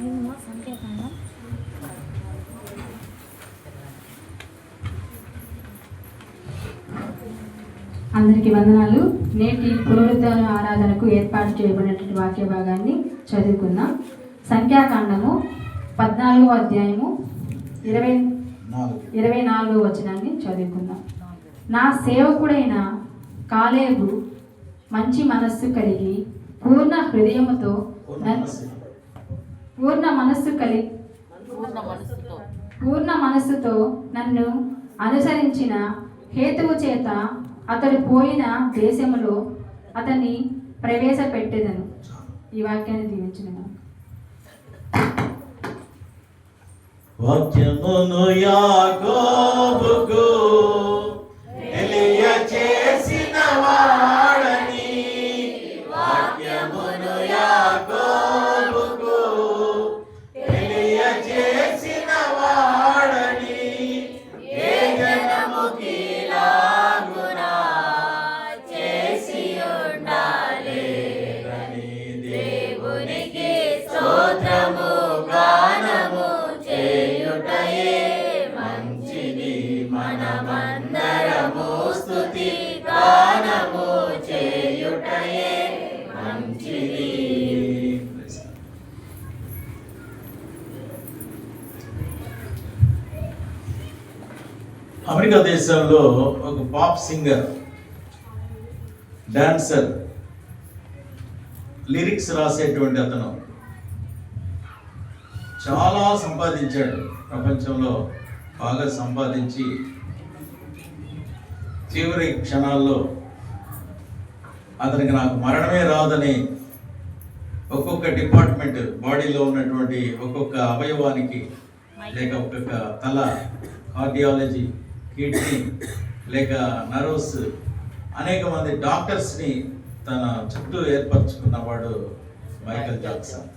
సంఖ్యాకాండం అందరికీ వందనాలు. నేటి పునరుద్ధాన ఆరాధనకు ఏర్పాటు చేయబడినటువంటి వాక్య భాగాన్ని చదువుకుందాం. సంఖ్యాకాండము పద్నాలుగో అధ్యాయము ఇరవై ఇరవై నాలుగో వచనాన్ని చదువుకుందాం. నా సేవకుడైన కాలేబు మంచి మనస్సు కలిగి పూర్ణ హృదయముతో పూర్ణ మనస్సు కలిగి పూర్ణ మనస్సుతో. నన్ను అనుసరించిన హేతువు చేత అతడు పోయిన దేశములో అతన్ని ప్రవేశపెట్టేదను. ఈ వాక్యాన్ని దీవించిన వాక్యమును యాకోబుకు అమెరికా దేశంలో ఒక పాప్ సింగర్ డాన్సర్ లిరిక్స్ రాసేటువంటి అతను. చాలా సంపాదించాడు ప్రపంచంలో బాగా సంపాదించి చివరి క్షణాల్లో అతనికి నాకు మరణమే రాదని ఒక్కొక్క డిపార్ట్మెంట్ బాడీలో ఉన్నటువంటి ఒక్కొక్క అవయవానికి లేక ఒక్కొక్క తల కార్డియాలజీ కిడ్నీ లేక నర్వస్ అనేక మంది డాక్టర్స్ని తన చుట్టూ ఏర్పరచుకున్నవాడు మైకల్ జాక్సన్.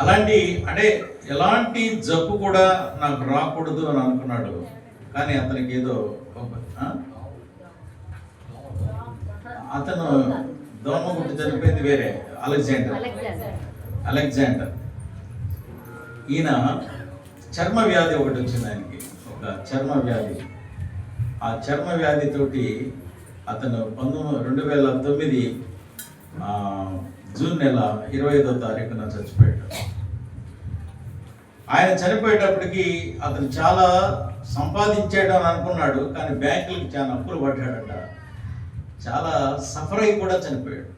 అలాంటి అంటే ఎలాంటి జబ్బు కూడా నాకు రాకూడదు అని అనుకున్నాడు. కానీ అతనికి ఏదో? అతను దోమ గుట్టి చనిపోయింది వేరే అలెగ్జాండర్. అలెగ్జాండర్. ఈయన చర్మ వ్యాధి ఒకటి వచ్చింది ఆయనకి. చర్మ వ్యాధి. ఆ చర్మ వ్యాధితోటి అతను పంతొమ్మిది రెండు వేల తొమ్మిది జూన్ నెల ఇరవై ఐదో తారీఖున చచ్చిపోయాడు. ఆయన చనిపోయేటప్పటికి అతను చాలా సంపాదించాడు అని అనుకున్నాడు కానీ బ్యాంకులకు చాలా అప్పులు పడ్డాడట. చాలా సఫర్ అయి కూడా చనిపోయాడు.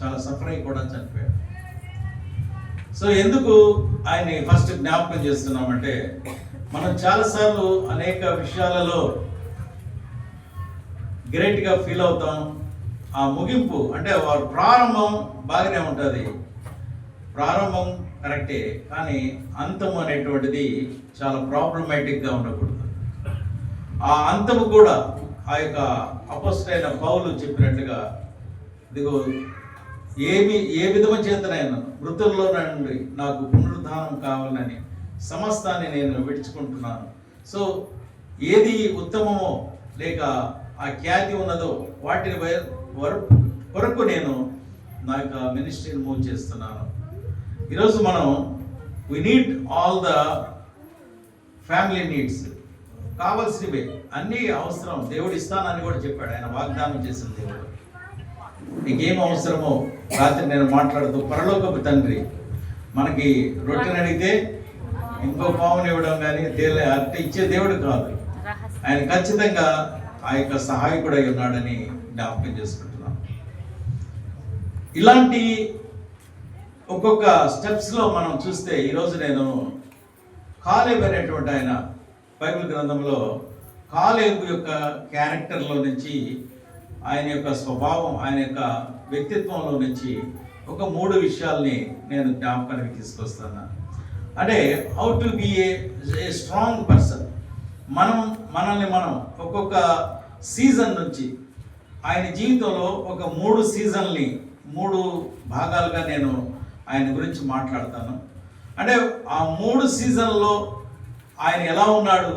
చాలా సఫర్ అయి కూడా చనిపోయాడు. సో ఎందుకు ఆయన్ని ఫస్ట్ జ్ఞాపకం చేస్తున్నామంటే మనం చాలాసార్లు అనేక విషయాలలో గ్రేట్గా ఫీల్ అవుతాం. ఆ ముగింపు అంటే వారు ప్రారంభం బాగానే ఉంటుంది. ప్రారంభం కరెక్టే కానీ అంతం అనేటువంటిది చాలా ప్రాబ్లమాటిక్గా ఉండకూడదు. ఆ అంతము కూడా ఆ యొక్క అపస్టైన పౌలు చెప్పినట్టుగా ఇదిగో ఏమి ఏ విధమ చేతనైనా మృతుల్లో నుండి నాకు పునరుద్ధానం కావాలని సమస్తాన్ని నేను విడుచుకుంటున్నాను. సో ఏది ఉత్తమమో లేక ఆ ఖ్యాతి ఉన్నదో వాటిని వరకు నేను నా యొక్క మినిస్ట్రీని మూవ్ చేస్తున్నాను. ఈరోజు మనం we need all the family needs కావలసినవి అన్నీ అవసరం. దేవుడు ఇస్తానని కూడా చెప్పాడు. ఆయన వాగ్దానం చేసిన దేవుడు. నీకేం అవసరమో రాత్రి నేను మాట్లాడుతూ పరలోకపు తండ్రి మనకి రొట్టెని అడిగితే ఇంకో పావుని ఇవ్వడం కానీ తేలే అట్ట ఇచ్చే దేవుడు కాదు. ఆయన ఖచ్చితంగా ఆ యొక్క సహాయకుడై ఉన్నాడని జ్ఞాపకం చేసుకుంటున్నాం ఇలాంటి ఒక్కొక్క స్టెప్స్లో మనం చూస్తే ఈరోజు నేను కాలేబ్ అనేటువంటి ఆయన బైబిల్ గ్రంథంలో కాలేబు యొక్క క్యారెక్టర్లో నుంచి ఆయన యొక్క స్వభావం ఆయన యొక్క వ్యక్తిత్వంలో నుంచి ఒక మూడు విషయాల్ని నేను జ్ఞాపకానికి తీసుకొస్తాను. అంటే how to be a strong person మనం మనల్ని మనం ఒక్కొక్క సీజన్ నుంచి ఆయన జీవితంలో ఒక మూడు సీజన్ని మూడు భాగాలుగా నేను ఆయన గురించి మాట్లాడతాను. అంటే ఆ మూడు సీజన్లో ఆయన ఎలా ఉన్నాడు?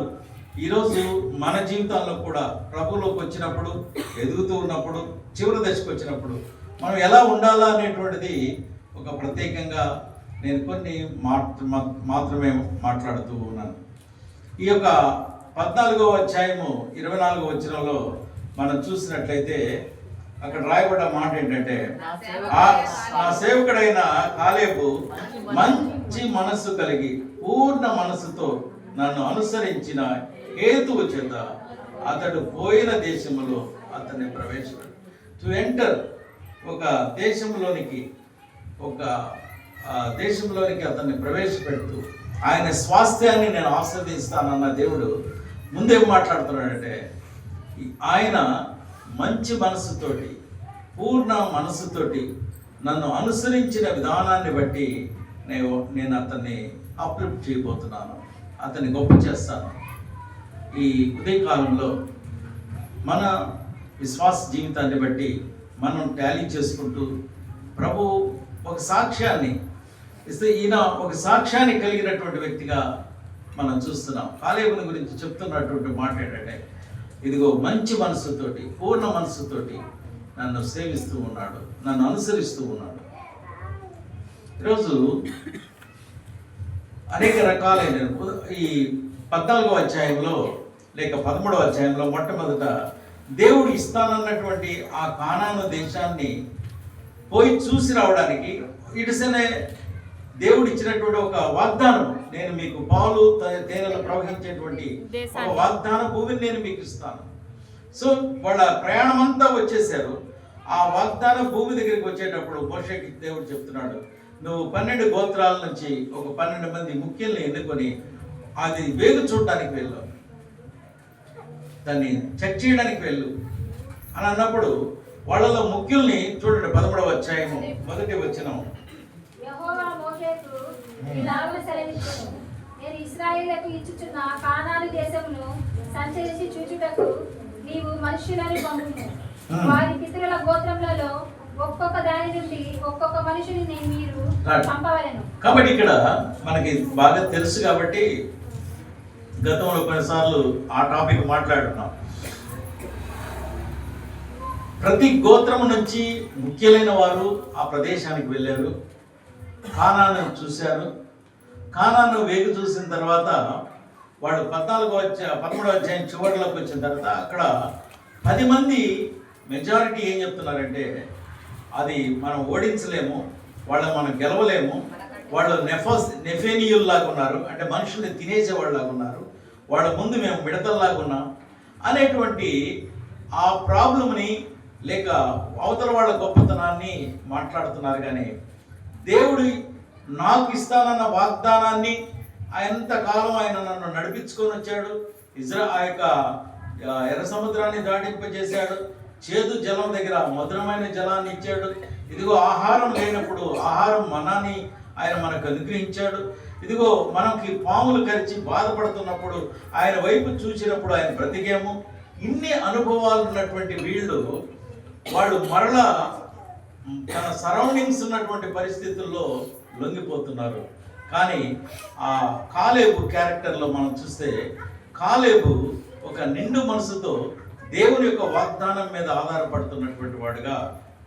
ఈరోజు మన జీవితాల్లో కూడా ప్రభులోకి వచ్చినప్పుడు ఎదుగుతూ ఉన్నప్పుడు చివరి దశకు వచ్చినప్పుడు మనం ఎలా ఉండాలా అనేటువంటిది ఒక ప్రత్యేకంగా నేను కొన్ని మాత్రమే మాట్లాడుతూ ఉన్నాను. ఈ యొక్క పద్నాలుగో అధ్యాయము ఇరవై నాలుగో వచనంలో మనం చూసినట్లయితే అక్కడ రాయబడ్డ మాట ఏంటంటే ఆ ఆ సేవకుడైన కాలేబు మంచి మనస్సు కలిగి పూర్ణ మనస్సుతో నన్ను అనుసరించిన హేతువు చేత అతడు పోయిన దేశంలో అతన్ని ప్రవేశపెట్టు టు ఎంటర్ ఒక దేశంలోనికి ఒక దేశంలోనికి అతన్ని ప్రవేశపెడుతూ ఆయన స్వాస్థ్యాన్ని నేను ఆస్వాదిస్తానన్న దేవుడు ముందేం మాట్లాడుతున్నాడంటే ఆయన మంచి మనసుతోటి పూర్ణ మనసుతోటి నన్ను అనుసరించిన విధానాన్ని బట్టి నేను నేను అతన్ని అప్లిఫ్ట్ చేయబోతున్నాను అతన్ని గొప్ప చేస్తాను. ఈ ఉదయకాలంలో మన విశ్వాస జీవితాన్ని బట్టి మనం ట్యాలీ చేసుకుంటూ ప్రభు ఒక సాక్ష్యాన్ని ఇస్తే ఈయన ఒక సాక్ష్యాన్ని కలిగినటువంటి వ్యక్తిగా మనం చూస్తున్నాం. కాలేబుని గురించి చెప్తున్నటువంటి మాట ఏంటంటే ఇదిగో మంచి మనసుతోటి పూర్ణ మనసుతోటి నన్ను సేవిస్తూ ఉన్నాడు నన్ను అనుసరిస్తూ ఉన్నాడు. ఈరోజు అనేక రకాలైన ఈ పద్నాలుగో అధ్యాయంలో లేక పదమూడవ అధ్యాయంలో మొట్టమొదట దేవుడు ఇస్తానన్నటువంటి ఆ కానాను దేశాన్ని పోయి చూసి రావడానికి ఇటుసనే దేవుడు ఇచ్చినటువంటి ఒక వాగ్దానం నేను మీకు పాలు తేనెలు ప్రవహించేటువంటి ఒక వాగ్దాన భూమిని నేను మీకు ఇస్తాను. సో వాళ్ళ ప్రయాణం అంతా వచ్చేసారు ఆ వాగ్దాన భూమి దగ్గరికి వచ్చేటప్పుడు మోషకి దేవుడు చెప్తున్నాడు నువ్వు పన్నెండు గోత్రాల నుంచి ఒక పన్నెండు మంది ముఖ్యుల్ని ఎన్నుకొని అది వేగు చూడడానికి వెళ్ళు. దాన్ని చెక్ చేయడానికి వెళ్ళు. అని అన్నప్పుడు వాళ్ళలో ముఖ్యుల్ని చూడండి పదమూడవ అధ్యాయము మొదటి వచ్చినాం యెహోవా మోషేకు ఇలాగ సెలవిచ్చెను. నేను ఇశ్రాయేలులకు ఇచ్చుచున్న కానాను దేశమును సంచరించి చూచుటకు నీవు మనుషులను Hmm. వారి పితరుల గోత్రములలో ఒక్కొక్క దాని నుండి ఒక్కొక్క మనుషుని నేను మీరు. పంపవలెను కాబట్టి ఇక్కడ మనకి బాగా తెలుసు కాబట్టి గతంలో కొన్నిసార్లు ఆ టాపిక్ మాట్లాడుతున్నాం ప్రతి గోత్రం నుంచి ముఖ్యులైన వారు ఆ ప్రదేశానికి వెళ్ళారు కానాను చూశారు. కానాను వేగు చూసిన తర్వాత వాడు పద్నాలుగో వచ్చే పదమూడో అధ్యాయం చివరిలోకి వచ్చిన తర్వాత అక్కడ పది మంది మెజారిటీ ఏం చెప్తున్నారంటే అది మనం ఓడించలేము వాళ్ళు మనం గెలవలేము వాళ్ళు నెఫస్ నెఫేనియుల్లాగా ఉన్నారు అంటే మనుషుల్ని తినేసేవాళ్ళలాగా ఉన్నారు వాళ్ళ ముందు మేము మిడతల్లాగా ఉన్నాం అనేటువంటి ఆ ప్రాబ్లమ్ని లేక అవతల వాళ్ళ గొప్పతనాన్ని మాట్లాడుతున్నారు కానీ దేవుడు నాకు ఇస్తానన్న వాగ్దానాన్ని ఎంతకాలం ఆయన నన్ను నడిపించుకొని వచ్చాడు. ఇజ్రా ఆ యొక్క ఎర్ర సముద్రాన్ని దాటింపజేశాడు. చేదు జలం దగ్గర మధురమైన జలాన్ని ఇచ్చాడు. ఇదిగో ఆహారం లేనప్పుడు ఆహారం మనాన్ని ఆయన మనకు అనుగ్రహించాడు. ఇదిగో మనకి పాములు కరిచి బాధపడుతున్నప్పుడు ఆయన వైపు చూసినప్పుడు ఆయన బ్రతికేము. ఇన్ని అనుభవాలు ఉన్నటువంటి వీళ్ళు వాళ్ళు మరలా తన సరౌండింగ్స్ ఉన్నటువంటి పరిస్థితుల్లో లొంగిపోతున్నారు. కానీ ఆ కాలేబు క్యారెక్టర్లో మనం చూస్తే కాలేబు ఒక నిండు మనసుతో దేవుని యొక్క వాగ్దానం మీద ఆధారపడుతున్నటువంటి వాడుగా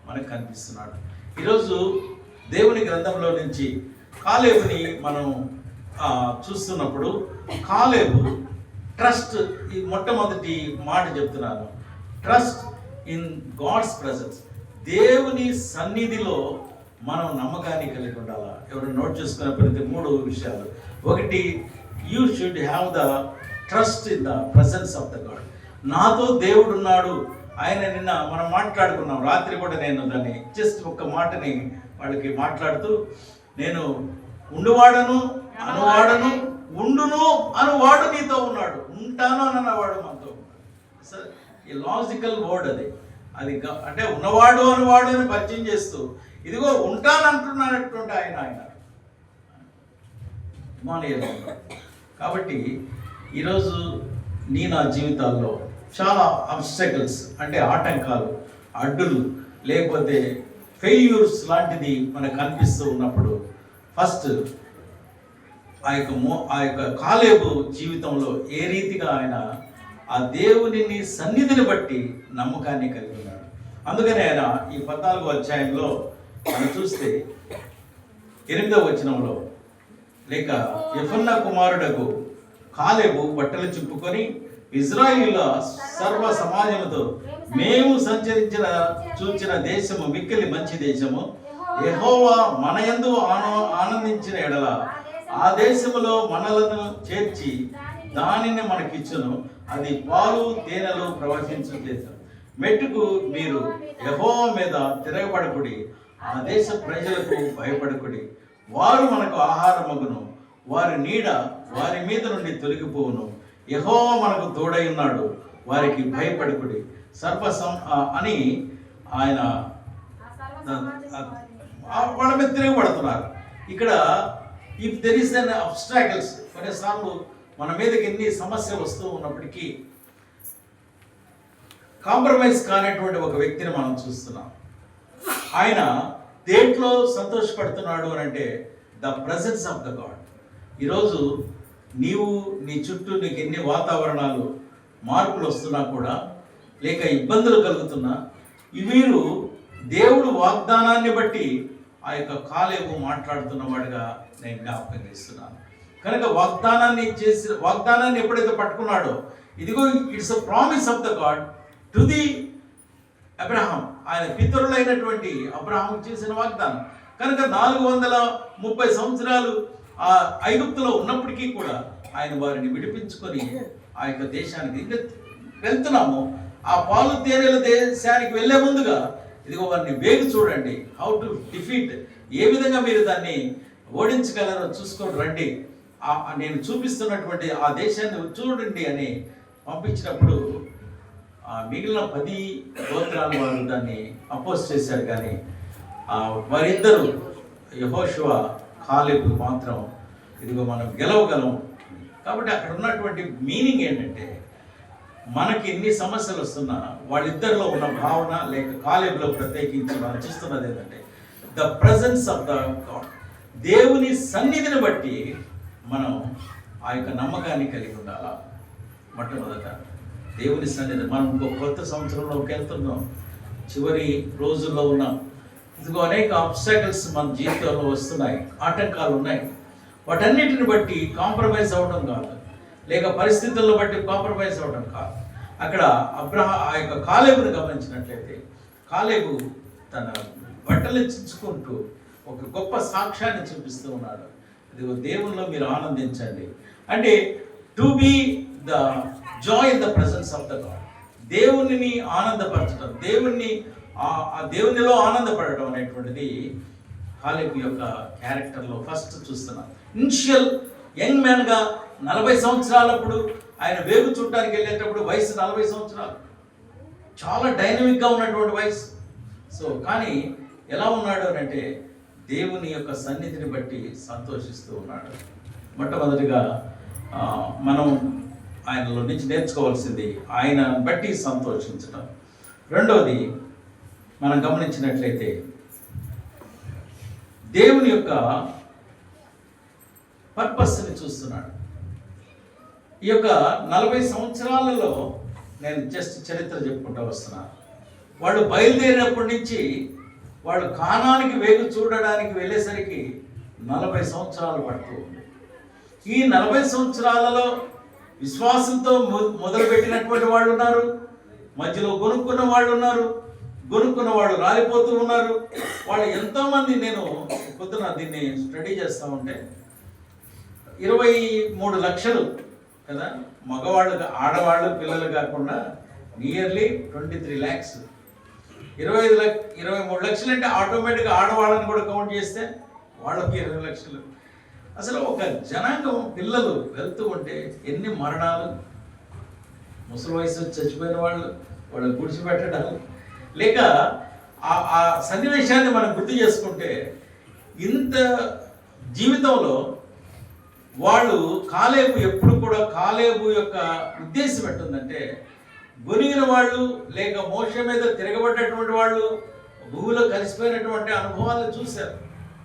మనకు కనిపిస్తున్నాడు. ఈరోజు దేవుని గ్రంథంలో నుంచి కాలేబుని మనం చూస్తున్నప్పుడు కాలేబు ట్రస్ట్ ఈ మొట్టమొదటి మాట చెప్తున్నాను. Trust in God's presence. దేవుని సన్నిధిలో మనం నమ్మకాన్ని కలిగి ఉండాలా? ఎవరు నోట్ చేసుకున్న ప్రతి మూడు విషయాలు. ఒకటి you should have the trust in the presence of the God నాతో దేవుడు ఉన్నాడు. ఆయన నిన్న మనం మాట్లాడుకున్నాం. రాత్రి కూడా నేను దాన్ని జస్ట్ ఒక్క మాటని వాళ్ళకి మాట్లాడుతూ నేను ఉండువాడను అనువాడను ఉండును అనువాడు నీతో ఉన్నాడు. ఉంటాను అన్నవాడు మనతో ఉన్నాడు. సరే ఈ లాజికల్ వర్డ్ అది. అది అంటే ఉన్నవాడు అనువాడు అని పరిచయం చేస్తూ ఇదిగో ఉంటానంటున్నానటువంటి ఆయన ఆయన. హిమాలయాలో కాబట్టి ఈరోజు నీ నా జీవితాల్లో చాలా అబ్స్టకల్స్ అంటే ఆటంకాలు అడ్డులు లేకపోతే ఫెయిల్యూర్స్ లాంటిది మనకు కనిపిస్తూ ఉన్నప్పుడు ఫస్ట్ ఆ యొక్క మో ఆ యొక్క కాలేబు జీవితంలో ఏ రీతిగా ఆయన ఆ దేవునిని సన్నిధిని బట్టి నమ్మకాన్ని కలిగి అందుకని ఆయన ఈ పద్నాలుగో అధ్యాయంలో మనం చూస్తే ఎనిమిదవ వచనంలో లేక యఫున్న కుమారుడకు కాలేబు బట్టలు చింపుకొని ఇజ్రాయిల్ సర్వ సమాజముతో మేము సంచరించిన చూచిన దేశము మిక్కిలి మంచి దేశము. ఎహోవా మన యందు ఆన- ఆనందించిన ఎడల ఆ దేశములో మనలను చేర్చి దానిని మనకిచ్చును. అది పాలు తేనెలు ప్రవహించు దేశం మెట్టుకు మీరు యహో మీద తిరగబడకుడి ఆ దేశ ప్రజలకు భయపడకుడి. వారు మనకు ఆహారమగును వారి నీడ వారి మీద నుండి తొలగిపోవును. యహో మనకు తోడై ఉన్నాడు వారికి భయపడకుడి. సర్వసం అని ఆయన వాళ్ళ మీద తిరగబడుతున్నారు. ఇక్కడ if there is an obstacles కొన్నిసార్లు మన మీదకి ఎన్ని సమస్యలు వస్తూ ఉన్నప్పటికీ కాంప్రమైజ్ కానటువంటి ఒక వ్యక్తిని మనం చూస్తున్నాం. ఆయన దేంట్లో సంతోషపడుతున్నాడు అని అంటే the presence of the God. ఈరోజు నీవు నీ చుట్టూ నీకు ఎన్ని వాతావరణాలు మార్పులు వస్తున్నా కూడా లేక ఇబ్బందులు కలుగుతున్నా మీరు వీరు దేవుడు వాగ్దానాన్ని బట్టి ఆ యొక్క కాలేవు మాట్లాడుతున్నవాడుగా నేను జ్ఞాపకం చేస్తున్నాను. కనుక వాగ్దానాన్ని చేసి వాగ్దానాన్ని ఎప్పుడైతే పట్టుకున్నాడో ఇదిగో it's a promise of the God. To the Abraham. ఆయన పితరులైనటువంటి అబ్రహాం చేసిన వాగ్దానం. కనుక నాలుగు వందల ముప్పై సంవత్సరాలు ఆ ఐగుప్తులో ఉన్నప్పటికీ కూడా ఆయన వారిని విడిపించుకొని ఆ యొక్క దేశానికి వెళ్తున్నాము. ఆ పాలు తేనెల దేశానికి వెళ్ళే ముందుగా ఇదిగో వారిని వేగి చూడండి. హౌ టు డిఫీట్ ఏ విధంగా మీరు దాన్ని ఓడించగలరో చూసుకొని రండి. ఆ- నేను చూపిస్తున్నటువంటి ఆ దేశాన్ని చూడండి అని పంపించినప్పుడు మిగిలిన పది గోత్రాల వారు దాన్ని అపోజ్ చేశారు కానీ వారిద్దరూ యహోశివ కాలేబు మాత్రం ఇదిగో మనం గెలవగలం. కాబట్టి అక్కడ ఉన్నటువంటి మీనింగ్ ఏంటంటే మనకి ఎన్ని సమస్యలు వస్తున్నా వాళ్ళిద్దరిలో ఉన్న భావన లేక కాలేబులో ప్రత్యేకించి మనం చూస్తున్నది ఏంటంటే the presence of the God దేవుని సన్నిధిని బట్టి మనం ఆ యొక్క నమ్మకాన్ని కలిగి ఉండాలా? మొట్టమొదట దేవుని సన్నిధి. మనం ఇంకో కొత్త సంవత్సరంలోకి వెళ్తున్నాం. చివరి రోజుల్లో ఉన్నాం ఇదిగో అనేక అబ్స్టాకల్స్ మన జీవితంలో వస్తున్నాయి. ఆటంకాలు ఉన్నాయి. వాటన్నిటిని బట్టి కాంప్రమైజ్ అవ్వడం కాదు. లేక పరిస్థితులను బట్టి కాంప్రమైజ్ అవ్వడం కాదు. అక్కడ అబ్రహ ఆ యొక్క కాలేబుని గమనించినట్లయితే కాలేబు తన బట్టలు చించుకుంటూ ఒక గొప్ప సాక్ష్యాన్ని చూపిస్తూ ఉన్నాడు. ఇదిగో దేవుల్లో మీరు ఆనందించండి. అంటే to be the joy in the presence of the God దేవుణ్ణి ఆనందపరచడం దేవుణ్ణి ఆ- దేవునిలో ఆనందపడటం అనేటువంటిది హాలిబ్ యొక్క క్యారెక్టర్లో ఫస్ట్ చూస్తున్నాం. ఇనిషియల్ యంగ్ మ్యాన్గా నలభై సంవత్సరాలప్పుడు ఆయన వేగు చూడటానికి వెళ్ళేటప్పుడు వయసు నలభై సంవత్సరాలు. చాలా డైనమిక్గా ఉన్నటువంటి వయసు. సో కానీ ఎలా ఉన్నాడు అని అంటే దేవుని యొక్క సన్నిధిని బట్టి సంతోషిస్తూ ఉన్నాడు. మొట్టమొదటిగా మనం ఆయనలో నుంచి నేర్చుకోవాల్సింది ఆయన బట్టి సంతోషించడం రెండవది మనం గమనించినట్లయితే దేవుని యొక్క పర్పస్ని చూస్తున్నాడు. ఈ యొక్క నలభై సంవత్సరాలలో నేను జస్ట్ చరిత్ర చెప్పుకుంటూ వస్తున్నాను వాళ్ళు బయలుదేరినప్పటి నుంచి వాళ్ళు కానానికి వేగు చూడడానికి వెళ్ళేసరికి నలభై సంవత్సరాలు పడుతూ ఉంది. ఈ నలభై సంవత్సరాలలో విశ్వాసంతో మొ- మొదలుపెట్టినటువంటి వాళ్ళు ఉన్నారు మధ్యలో కొనుక్కున్న వాళ్ళు ఉన్నారు కొనుక్కున్న వాళ్ళు రాలిపోతూ ఉన్నారు. వాళ్ళు ఎంతోమంది నేను పొద్దున దీన్ని స్టడీ చేస్తూ ఉంటే ఇరవై మూడు లక్షలు కదా మగవాళ్ళు ఆడవాళ్ళు పిల్లలు కాకుండా నియర్లీ ట్వంటీ త్రీ ల్యాక్స్. ఇరవై ఐదు లక్ష ఇరవై మూడు లక్షలు అంటే ఆటోమేటిక్గా ఆడవాళ్ళని కూడా కౌంట్ చేస్తే వాళ్ళకి ఇరవై లక్షలు. అసలు ఒక జనాంగం పిల్లలు వెళ్తూ ఉంటే ఎన్ని మరణాలు? ముసలి వయసు చచ్చిపోయిన వాళ్ళు వాళ్ళు గుడిచిపెట్టడాలు లేక ఆ- ఆ సన్నివేశాన్ని మనం గుర్తు చేసుకుంటే ఇంత జీవితంలో వాళ్ళు కాలేబు ఎప్పుడు కూడా కాలేబు యొక్క ఉద్దేశం ఎట్టుందంటే గొనిగిన వాళ్ళు లేక మోక్ష మీద తిరగబడ్డటువంటి వాళ్ళు భూమిలో కలిసిపోయినటువంటి అనుభవాలను చూశారు.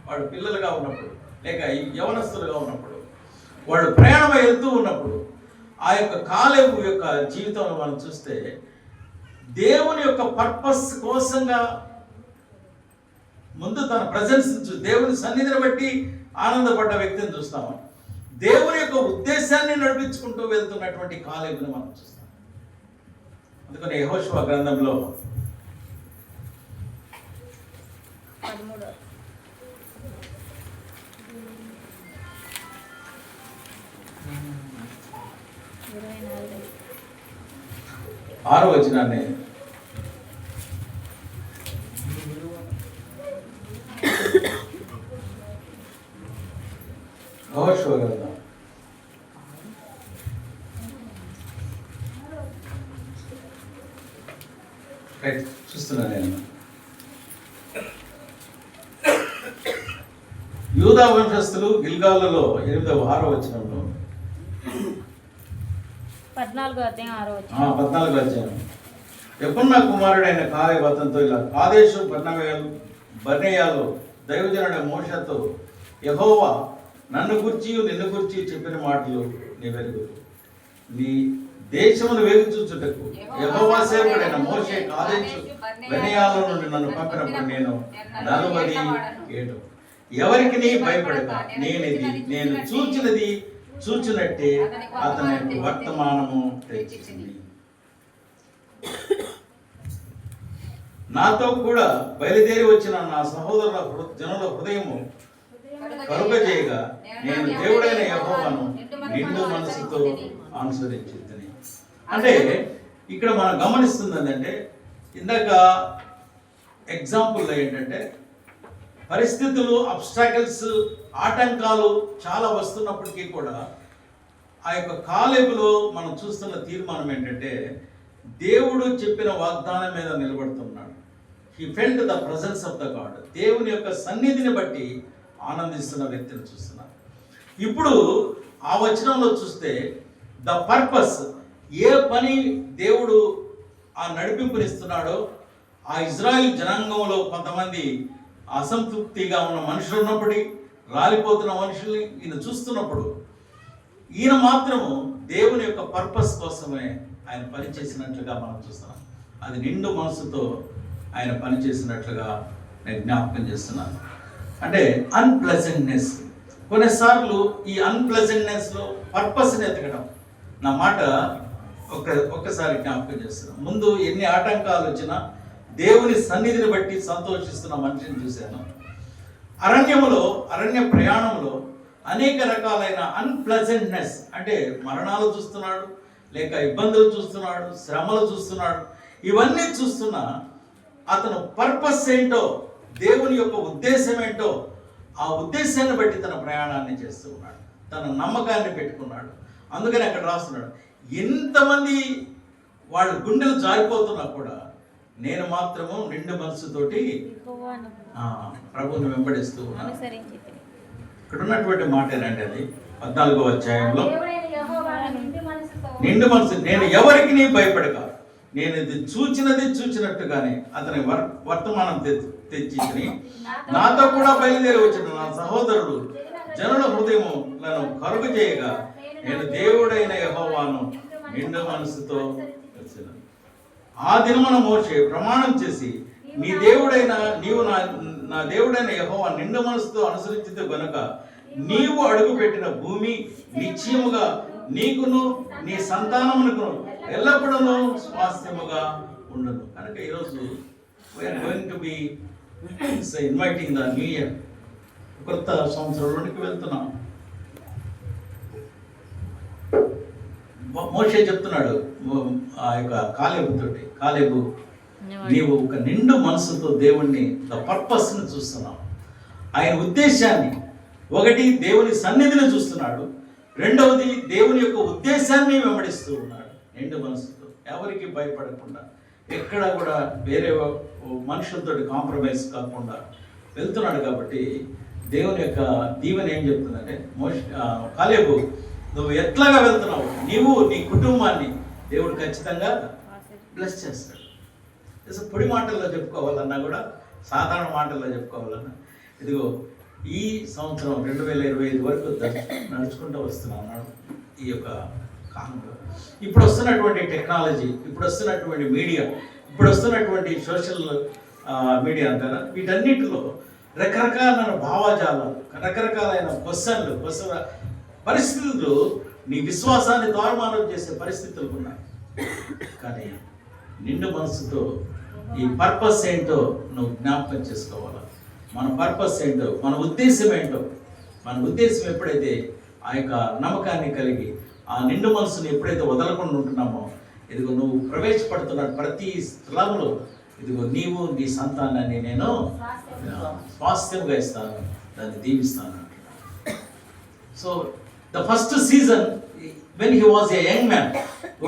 వాళ్ళు పిల్లలుగా ఉన్నప్పుడు. లేక యవనస్తులుగా ఉన్నప్పుడు వాళ్ళు ప్రయాణం వెళ్తూ ఉన్నప్పుడు ఆ యొక్క కాలేపు యొక్క జీవితంలో మనం చూస్తే దేవుని యొక్క పర్పస్ కోసంగా ముందు తన ప్రజెన్స్ దేవుని సన్నిధిని బట్టి ఆనందపడ్డ వ్యక్తిని చూస్తాము. దేవుని యొక్క ఉద్దేశాన్ని నడిపించుకుంటూ వెళ్తున్నటువంటి కాలేబుని మనం చూస్తాం. అందుకని యహోశివ గ్రంథంలో ఆరో వచనాన్ని. యెహోషువ రైట్ చూస్తున్నా నేను. యూదా వంశస్థులు గిల్గాలలో ఎనిమిదవ ఆరో వచ్చిన పద్నాలుగు అధ్యాయం. ఎప్పుడున్న కుమారుడైన కాలే వతంతో ఇలా కాదేశు బర్ణవేయాలు బర్ణేయాలు దైవజనుడ మోషతో యహోవా నన్ను గుర్చి నిన్ను గుర్చి చెప్పిన మాటలు నీ వెలుగు నీ దేశమును వేగు చూచుటకు యహోవా సేవకుడైన మోషే కాదేశు బర్ణేయాల నుండి నన్ను పంపినప్పుడు నేను నలభై ఏడు. ఎవరికి నీ భయపడక? నేనిది నేను చూచినది చూచినట్టే అతని వర్తమానము తెచ్చింది నాతో కూడా బయలుదేరి వచ్చిన నా సహోదరుల జనుల హృదయము కలుగజేయగా నేను దేవుడైన యెహోవాను నిండు మనసుతో అనుసరించిందని అంటే ఇక్కడ మనం గమనిస్తుంది ఏంటంటే ఇందాక ఎగ్జాంపుల్ ఏంటంటే పరిస్థితులు అబ్స్టాకల్స్ ఆటంకాలు చాలా వస్తున్నప్పటికీ కూడా ఆ యొక్క కాలేబులో మనం చూస్తున్న తీర్మానం ఏంటంటే దేవుడు చెప్పిన వాగ్దానం మీద నిలబడుతున్నాడు. He felt the presence of the God దేవుని యొక్క సన్నిధిని బట్టి ఆనందిస్తున్న వ్యక్తిని చూస్తున్నారు ఇప్పుడు ఆ వచనంలో చూస్తే ద పర్పస్ ఏ పని దేవుడు ఆ నడిపింపునిస్తున్నాడో ఆ ఇజ్రాయిల్ జనాంగంలో కొంతమంది అసంతృప్తిగా ఉన్న మనుషులు ఉన్నప్పటికీ రాలిపోతున్న మనుషుల్ని ఈయన చూస్తున్నప్పుడు ఈయన మాత్రము దేవుని యొక్క పర్పస్ కోసమే ఆయన పనిచేసినట్లుగా మనం చూస్తున్నాం. అది నిండు మనసుతో ఆయన పనిచేసినట్లుగా నేను జ్ఞాపకం చేస్తున్నాను. అంటే అన్ప్లెజెంట్నెస్ కొన్నిసార్లు ఈ అన్ప్లెజెంట్నెస్లో పర్పస్ని ఎతకడం. నా మాట ఒక ఒక్కసారి జ్ఞాపకం చేస్తున్నాను. ముందు ఎన్ని ఆటంకాలు వచ్చినా దేవుని సన్నిధిని బట్టి సంతోషిస్తున్న మనిషిని చూశాను. అరణ్యములో అరణ్య ప్రయాణంలో అనేక రకాలైన అన్ప్లెజెంట్నెస్ అంటే మరణాలు చూస్తున్నాడు లేక ఇబ్బందులు చూస్తున్నాడు శ్రమలు చూస్తున్నాడు ఇవన్నీ చూస్తున్నా అతను పర్పస్ ఏంటో దేవుని యొక్క ఉద్దేశం ఏంటో ఆ ఉద్దేశాన్ని బట్టి తన ప్రయాణాన్ని చేస్తూ ఉన్నాడు. తన నమ్మకాన్ని పెట్టుకున్నాడు. అందుకని అక్కడ రాస్తున్నాడు. ఎంతమంది వాళ్ళ గుండెలు జారిపోతున్నా కూడా నేను మాత్రము నిండు మనసుతోటి ప్రభువుని వెంబడిస్తూ ఇక్కడ ఉన్నటువంటి మాట ఏంటంటే అది? పద్నాలుగో అధ్యాయంలో. నిండు మనసుతో నిండు మనసు. నేను ఎవరికి నీ భయపడక. నేను ఇది చూచినది చూచినట్టుగానే అతని వర్ వర్తమానం తె- తెచ్చి నాతో కూడా బయలుదేరి వచ్చిన నా సహోదరుడు జనుల హృదయములను కరుగు చేయగా నేను దేవుడైన యెహోవాను నిండు మనసుతో ఆ దినమున మోసే ప్రమాణం చేసి నీ దేవుడైన నీవు నా నా దేవుడైన యెహోవా నిండు మనసుతో అనుసరించితే గనుక నీవు అడుగుపెట్టిన భూమి నిశ్చయముగా నీకును నీ సంతానమునకు ఎల్లప్పుడూ స్వాస్థ్యముగా ఉండదు కనుక ఈరోజు we are going to be inviting the new year కొత్త సంవత్సరంలోనికి వెళ్తున్నాం మో- మోషే చెప్తున్నాడు ఆ యొక్క కాలేబు తోటి కాలేబు నీవు ఒక నిండు మనసుతో దేవుణ్ణి ద పర్పస్ని చూస్తున్నావు. ఆయన ఉద్దేశాన్ని ఒకటి దేవుని సన్నిధిని చూస్తున్నాడు రెండవది దేవుని యొక్క ఉద్దేశాన్ని వెంబడిస్తూ ఉన్నాడు నిండు మనసుతో. ఎవరికి భయపడకుండా ఎక్కడ కూడా వేరే మనుషులతో కాంప్రమైజ్ కాకుండా వెళ్తున్నాడు కాబట్టి దేవుని యొక్క దీవెన ఏం చెప్తుందంటే మోష కాలేబు నువ్వు ఎట్లాగా వెళ్తున్నావు నీవు నీ కుటుంబాన్ని దేవుడు ఖచ్చితంగా బ్లెస్ చేస్తాడు. అసలు పొడి మాటల్లో చెప్పుకోవాలన్నా కూడా సాధారణ మాటల్లో చెప్పుకోవాలన్నా ఇదిగో ఈ సంవత్సరం రెండు వేల ఇరవై ఐదు వరకు నడుచుకుంటూ వస్తున్నాను ఈ యొక్క కాలంలో. ఇప్పుడు వస్తున్నటువంటి టెక్నాలజీ ఇప్పుడు వస్తున్నటువంటి మీడియా ఇప్పుడు వస్తున్నటువంటి సోషల్ మీడియా అంటారా? వీటన్నిటిలో రకరకాలైన భావజాలాలు రకరకాలైన క్వశ్చన్లు క్వశ్చన్ పరిస్థితులు నీ విశ్వాసాన్ని తారుమానం చేసే పరిస్థితులు ఉన్నాయి. కానీ నిండు మనసుతో ఈ పర్పస్ ఏంటో నువ్వు జ్ఞాపకం చేసుకోవాలి. మన పర్పస్ ఏంటో మన ఉద్దేశం ఏంటో మన ఉద్దేశం ఎప్పుడైతే ఆ యొక్క నమ్మకాన్ని కలిగి ఆ నిండు మనసుని ఎప్పుడైతే వదలకుండా ఉంటున్నామో ఇదిగో నువ్వు ప్రవేశపడుతున్న ప్రతి స్థలంలో ఇదిగో నీవు నీ సంతానాన్ని నేను స్వాస్థ్యంగా ఇస్తాను. దాన్ని దీవిస్తాను so the first season when he was a young man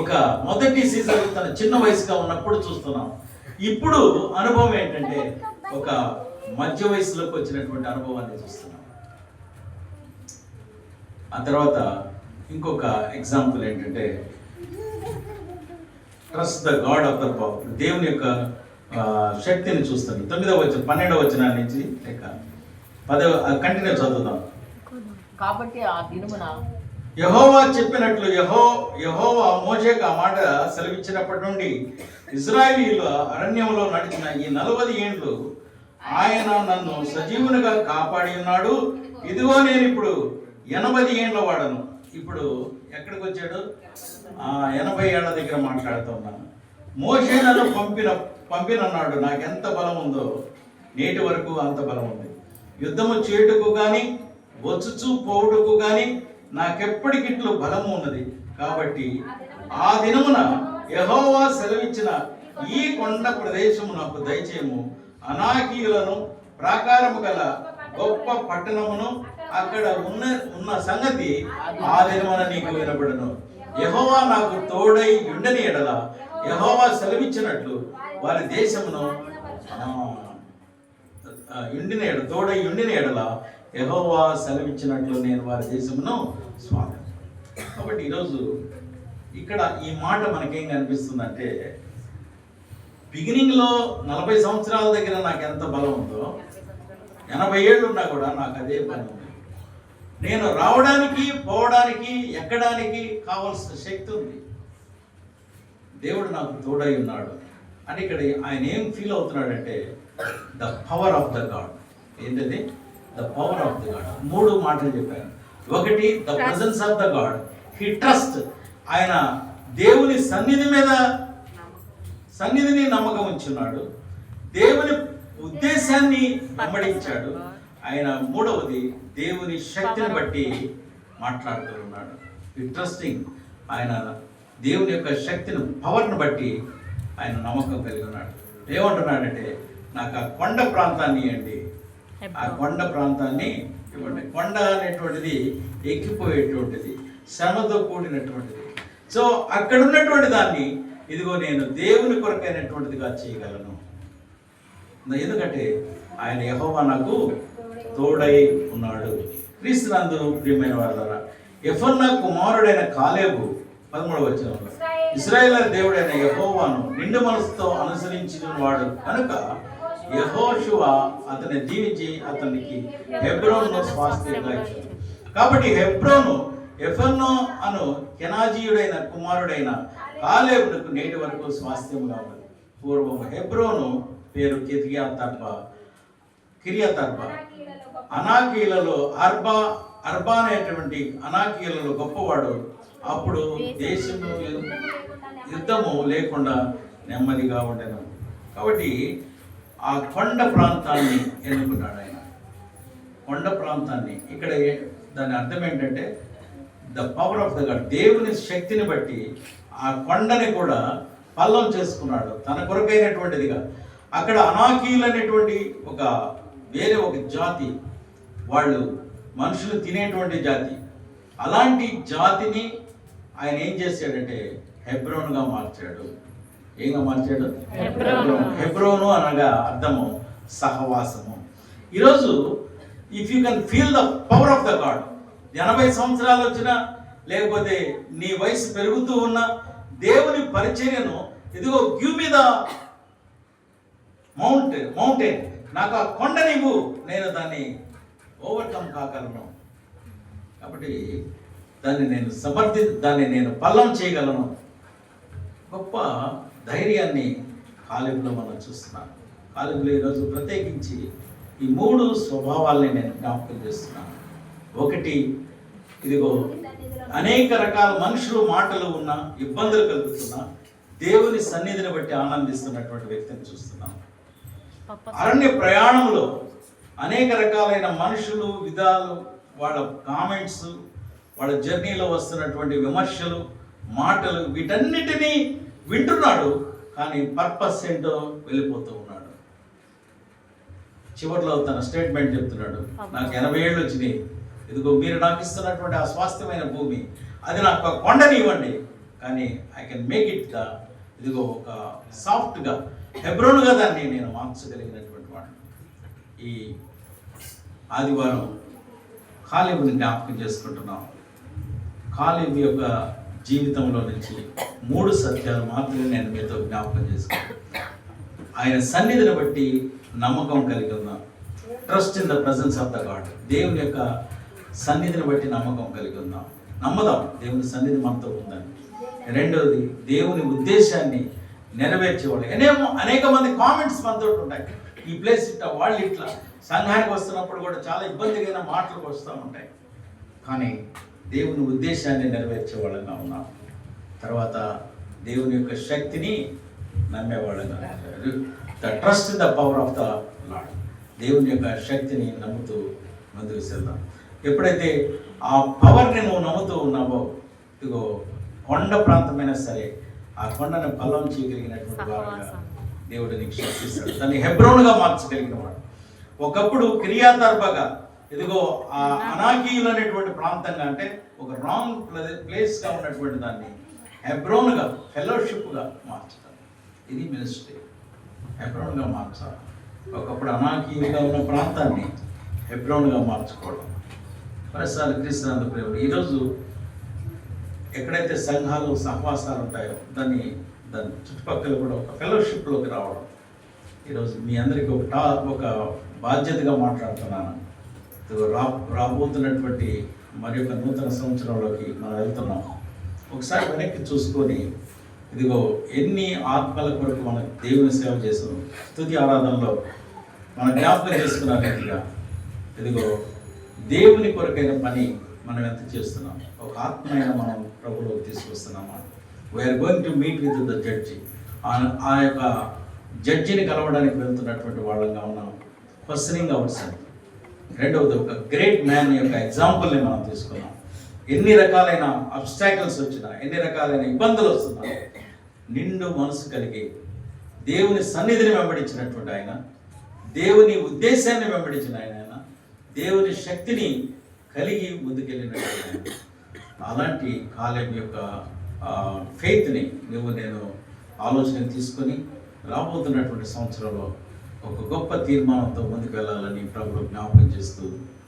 ఒక మొదటి సీజన్ తన చిన్న వయసుగా ఉన్నప్పుడు చూస్తున్నాం. ఇప్పుడు అనుభవం ఏంటంటే ఒక మధ్య వయసులోకి వచ్చినటువంటి అనుభవాన్ని చూస్తున్నాం. ఆ తర్వాత ఇంకొక ఎగ్జాంపుల్ ఏంటంటే trust the God of the power దేవుని యొక్క శక్తిని చూస్తాను. తొమ్మిదవ వచ్చిన పన్నెండవ వచ్చిన నుంచి లేక పదవ కంటిన్యూ చదువుదాం. కాబట్టి ఆ దినమున యహోవా చెప్పినట్లు యహో యహోవా మోషేకు ఆ మాట సెలవిచ్చినప్పటి నుండి ఇజ్రాయేలీల అరణ్యంలో నడిచిన ఈ నలభై ఏండ్లు ఆయన నన్ను సజీవునిగా కాపాడి ఉన్నాడు. ఇదిగో నేను ఇప్పుడు ఎనభై ఏండ్ల వాడను. ఇప్పుడు ఎక్కడికి వచ్చాడు? ఆ ఎనభై ఏళ్ళ దగ్గర మాట్లాడుతున్నాను మోషే నన్ను పంపిన పంపినన్నాడు. నాకు ఎంత బలం ఉందో నేటి వరకు అంత బలం ఉంది. యుద్ధము చేయుటకు కానీ వచ్చుచు పోవుటకు గాని నాకెప్పటికిట్లు బలము ఉన్నది. కాబట్టి ఆ దినమున యహోవా సెలవిచ్చిన ఈ కొండ ప్రదేశము నాకు దయచేయము. అనాకీయులను ప్రాకారము గల గొప్ప పట్టణమును అక్కడ ఉన్న ఉన్న సంగతి ఆ దినమున నీకు వినబడను. యహోవా నాకు తోడై ఉండని ఎడల యహోవా సెలవిచ్చినట్లు వారి దేశమును ఎండిన ఎడ తోడై ఉండిన ఎడల యెహోవా సెలవిచ్చినట్లు నేను వారి దేశమును స్వాగతం. కాబట్టి ఈరోజు ఇక్కడ ఈ మాట మనకేం కనిపిస్తుందంటే బిగినింగ్లో నలభై సంవత్సరాల దగ్గర నాకు ఎంత బలం ఉందో ఎనభై ఏళ్ళు ఉన్నా కూడా నాకు అదే పని ఉంది. నేను రావడానికి పోవడానికి ఎక్కడానికి కావాల్సిన శక్తి ఉంది. దేవుడు నాకు తోడై ఉన్నాడు. అని ఇక్కడ ఆయన ఏం feel అవుతున్నాడంటే the power of the God ఏంటది? The power of the God. మూడు మాటలు చెప్పాను ఒకటి the presence of the God. He trust. ఆయన దేవుని సన్నిధి మీద సన్నిధిని నమ్మకం ఉంచున్నాడు. దేవుని ఉద్దేశాన్ని వెంబడించాడు. ఆయన మూడవది దేవుని శక్తిని బట్టి మాట్లాడుతూ ఉన్నాడు. ఇంట్రెస్టింగ్ ఆయన దేవుని యొక్క శక్తిని పవర్ని బట్టి ఆయన నమ్మకం కలిగి ఉన్నాడు. ఏమంటున్నాడంటే నాకు ఆ కొండ ప్రాంతాన్ని ఇవ్వండి ఆ కొండ ప్రాంతాన్ని ఇవ్వండి. కొండ అనేటువంటిది ఎక్కిపోయేటువంటిది శ్రమతో కూడినటువంటిది. సో అక్కడ ఉన్నటువంటి దాన్ని ఇదిగో నేను దేవుని కొరకైనటువంటిదిగా చేయగలను. ఎందుకంటే ఆయన యెహోవా నాకు తోడై ఉన్నాడు. క్రీస్తునందు ప్రియమైన వాళ్ళ ఎఫన్న కుమారుడైన కాలేబు పదమూడవ వచనంలో ఇస్రాయేల్. దేవుడైన యెహోవాను నిండు మనసుతో అనుసరించిన వాడు కనుక యెహోషువ అతన్ని దీవించి అతనికి హెబ్రోన్ను స్వాస్థ్యంగా ఇచ్చాడు. కాబట్టి హెబ్రోను ఎఫెన్నో అను కెనాజీయుడైన కుమారుడైన కాలేబునకు నేటి వరకు స్వాస్థ్యంగా ఉంది పూర్వం హెబ్రోను పేరు కిరియా తర్బ కిరియా తర్బ. అనాకీలలో అర్బా అర్బా అనేటువంటి అనాకీలలో గొప్పవాడు. అప్పుడు దేశము యుద్ధము లేకుండా నెమ్మదిగా ఉండను కాబట్టి ఆ కొండ ప్రాంతాన్ని ఎన్నుకున్నాడు ఆయన. కొండ ప్రాంతాన్ని ఇక్కడ దాని అర్థం ఏంటంటే the power of the God దేవుని శక్తిని బట్టి ఆ కొండని కూడా పల్లం చేసుకున్నాడు. తన కొరకైనటువంటిదిగా అక్కడ అనాకీలు అనేటువంటి ఒక వేరే ఒక జాతి వాళ్ళు మనుషులు తినేటువంటి జాతి. అలాంటి జాతిని ఆయన ఏం చేశాడంటే హెబ్రోన్గా మార్చాడు. ఏంగా మార్చాడు హెబ్రోను. అనగా అర్థము సహవాసము. ఈరోజు if you can feel the power of the God ఎనభై సంవత్సరాలు వచ్చినా లేకపోతే నీ వయసు పెరుగుతూ ఉన్న దేవుని పరిచర్యను ఇదిగో గివ్ మీద మౌంట్ మౌంటైన్. నాకు ఆ కొండనివ్వు నేను దాన్ని ఓవర్కమ్ కాగలను. కాబట్టి దాన్ని నేను సమర్థి దాన్ని నేను పల్లం చేయగలను. గొప్ప ధైర్యాన్ని కాలేబులో మనం చూస్తున్నాం. కాలేజీలో ఈరోజు ప్రత్యేకించి ఈ మూడు స్వభావాల్ని నేను జ్ఞాపకం చేస్తున్నాను. ఒకటి ఇదిగో అనేక రకాల మనుషులు మాటలు ఉన్న ఇబ్బందులు కలుగుతున్నా దేవుని సన్నిధిని బట్టి ఆనందిస్తున్నటువంటి వ్యక్తిని చూస్తున్నాం. అరణ్య ప్రయాణంలో అనేక రకాలైన మనుషులు విధాలు వాళ్ళ కామెంట్స్ వాళ్ళ జర్నీలో వస్తున్నటువంటి విమర్శలు మాటలు వీటన్నిటినీ వింటున్నాడు కానీ పర్పస్ ఏంటో వెళ్ళిపోతూ ఉన్నాడు. చివరిలో తన స్టేట్మెంట్ చెప్తున్నాడు నాకు ఎనభై ఏళ్ళు వచ్చినాయి. ఇదిగో మీరు నాకు ఇస్తున్నటువంటి ఆ స్వాస్థ్యమైన భూమి. అది నాకు ఒక కొండని ఇవ్వండి కానీ ఐ కెన్ మేక్ ఇట్గా ఇదిగో ఒక సాఫ్ట్గా హెబ్రోన్గా దాన్ని నేను మార్చగలిగినటువంటి వాడు ఈ ఆదివారం ఖాళీని జ్ఞాపకం చేసుకుంటున్నాం. ఖాళీ యొక్క జీవితంలో నుంచి మూడు సత్యాలు మాత్రమే నేను మీతో జ్ఞాపకం చేసుకుంటాను ఆయన సన్నిధిని బట్టి నమ్మకం కలిగి ఉన్నాం trust in the presence of the God దేవుని యొక్క సన్నిధిని బట్టి నమ్మకం కలిగి ఉన్నాం నమ్మదాం. దేవుని సన్నిధి మనతో ఉందని రెండవది దేవుని ఉద్దేశాన్ని నెరవేర్చేవాళ్ళు. అనేమో అనేక మంది కామెంట్స్ మనతో ఉంటాయి. ఈ ప్లేస్ ఇట్లా వాళ్ళు ఇట్లా. సంఘానికి వస్తున్నప్పుడు కూడా చాలా ఇబ్బందిగా మాటలు వస్తూ ఉంటాయి. కానీ దేవుని ఉద్దేశాన్ని నెరవేర్చే వాళ్ళంగా ఉన్నాం తర్వాత దేవుని యొక్క శక్తిని నమ్మేవాళ్ళంగా the trust in the power of the Lord దేవుని యొక్క శక్తిని నమ్ముతూ ముందుకు వెళ్దాం. ఎప్పుడైతే ఆ పవర్ని నువ్వు నమ్ముతూ ఉన్నావో ఇదిగో కొండ ప్రాంతమైనా సరే ఆ కొండను బలం చేయగలిగినటువంటి వారుగా దేవుడు నీకు శక్తిస్తాడు. దాన్ని హెబ్రోన్గా మార్చగలిగిన వాడు ఒకప్పుడు క్రియాతర్పగా ఇదిగో ఆ అనాకీయులు అనేటువంటి ప్రాంతంగా అంటే ఒక రాంగ్ ప్లేస్గా ఉన్నటువంటి దాన్ని హెబ్రోన్గా ఫెలోషిప్గా మార్చడం ఇది మినిస్ట్రీ. హెబ్రోన్గా మార్చాలి. ఒకప్పుడు అనాకీయులుగా ఉన్న ప్రాంతాన్ని హెబ్రోన్గా మార్చుకోవడం. పరిసరాలు క్రీస్తునందు ప్రేమ ఈరోజు ఎక్కడైతే సంఘాలు సహవాసాలు ఉంటాయో దాన్ని దాని చుట్టుపక్కల కూడా ఒక ఫెలోషిప్లోకి రావడం. ఈరోజు మీ అందరికీ ఒక టా ఒక బాధ్యతగా మాట్లాడుతున్నాను. రా రాబోతున్నటువంటి మరి యొక్క నూతన సంవత్సరంలోకి మనం వెళ్తున్నాం. ఒకసారి వెనక్కి చూసుకొని ఇదిగో ఎన్ని ఆత్మల కొరకు మనం దేవుని సేవ చేసాం స్థుతి ఆరాధనలో మనం జ్ఞాపకం చేసుకున్న రీతిగా ఇదిగో దేవుని కొరకైన పని మనం ఎంత చేస్తున్నాం? ఒక ఆత్మైన మనం ప్రభులోకి తీసుకొస్తున్నామా? We are going to meet with the judge ఆ యొక్క జడ్జిని కలవడానికి వెళ్తున్నటువంటి వాళ్ళంగా ఉన్నాం. క్వశ్చనింగ్ అవర్ సెల్ఫ్ రెండవది ఒక గ్రేట్ మ్యాన్ యొక్క ఎగ్జాంపుల్ని మనం తీసుకున్నాం ఎన్ని రకాలైన అబ్స్టాకల్స్ వచ్చినా ఎన్ని రకాలైన ఇబ్బందులు వస్తున్నా నిండు మనసు కలిగి దేవుని సన్నిధిని వెంబడించినటువంటి ఆయన దేవుని ఉద్దేశాన్ని వెంబడించిన ఆయన ఆయన దేవుని శక్తిని కలిగి ముందుకెళ్ళినటువంటి ఆయన. అలాంటి కాలం యొక్క ఫెయిత్ని నువ్వు నేను ఆలోచన తీసుకొని రాబోతున్నటువంటి సంవత్సరంలో ఒక గొప్ప తీర్మానంతో ముందుకు వెళ్ళాలని ప్రభుత్వం జ్ఞాపకం చేస్తూ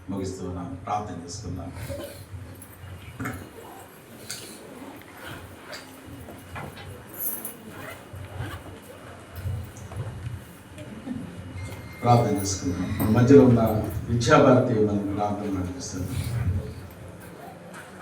ముగిస్తున్నాను ప్రార్థన చేసుకుందాం. ప్రార్థన చేసుకుందాం. మధ్యలో ఉన్న విద్యాభారతి మనం ప్రార్థన నడిపిస్తుంది